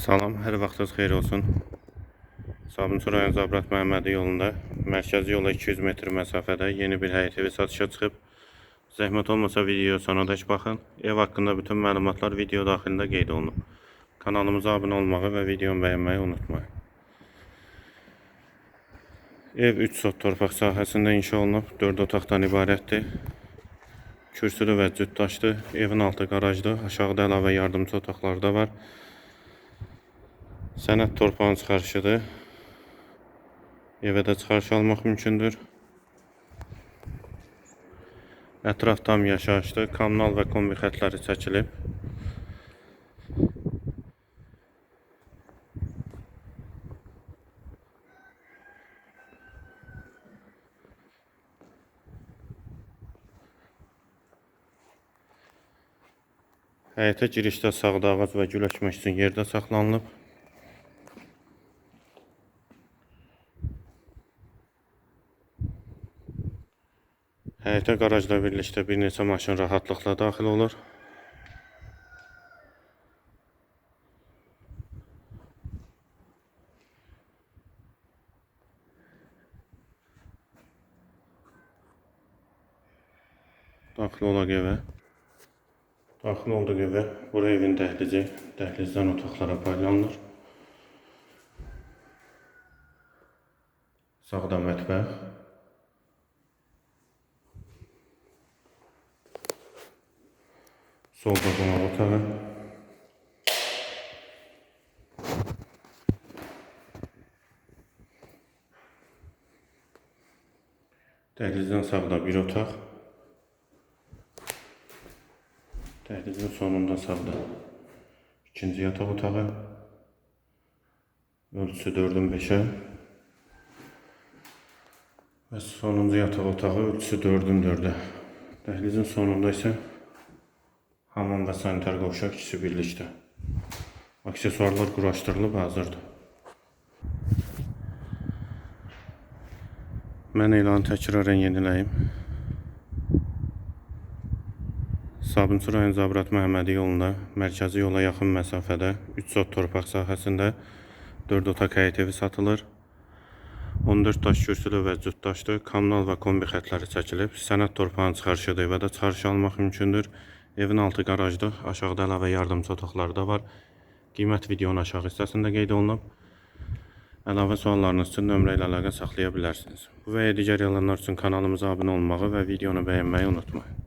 Salam, hər vaxtınız xeyir olsun. Sabunçu rayon Zabrat Məhəmmədi yolunda mərkəzi yola 200 metr məsafədə yeni bir həyət evi satışa çıxıb. Zəhmət olmasa videoya sonadək baxın. Ev haqqında bütün məlumatlar video daxilində qeyd olunub. Kanalımıza abunə olmağı və videonu bəyənməyi unutmayın. Ev 3 sot torpaq sahəsində inşa olunub, 4 otaqdan ibarətdir. Kürsülü və cütdaşdır. Evin altı qarajdır. Aşağıda əlavə yardımçı otaqlar da var. Sənəd torpağın çıxarışıdır. Evə də çıxarış almaq mümkündür. Ətraf tam yaşayışdır. Kommunal və kombi xətləri çəkilib. Həyətə girişdə sağda ağac və gül əkmək üçün saxlanılıb. Həyətə qarajla birlikdə bir neçə maşın rahatlıqla daxil olur. Daxil olaq evə. Daxil olduq evə. Bura evin dəhlizi. Dəhlizdən otaqlara paylanılır. Sağda mətbəx. Solda qonaq otağı. Dəhlizdən sağda bir otaq. Dəhlizin sonunda sağda ikinci yataq otağı. Ölçüsü 4'ün 5'e. Ve sonuncu yataq otağı ölçüsü 4'ün 4'e. Dəhlizin sonunda ise hamam və sanitar qovşaq ikisi birlikdə. Aksesuarlar quraşdırılıb hazırdır. Mən elanı təkrarən yeniləyim. Sabunçu rayon Zabrat Məhəmmədi yolunda mərkəzi yola yaxın məsafədə 3 sot torpaq sahəsində 4 otaq həyət evi satılır. 14 daş kürsülü və cütdaşlı kommunal və kombi xətləri çəkilib. Sənəd torpağın çıxarışıdır və də çıxarış almaq mümkündür. Evin altı qarajdır. Aşağıda əlavə yardımçı otaqları da var. Qiymət videonun aşağı hissəsində qeyd olunub. Əlavə suallarınız üçün nömrə ilə əlaqə saxlaya bilərsiniz. Bu və ya digər yalanlar üçün kanalımıza abunə olmağı və videonu bəyənməyi unutmayın.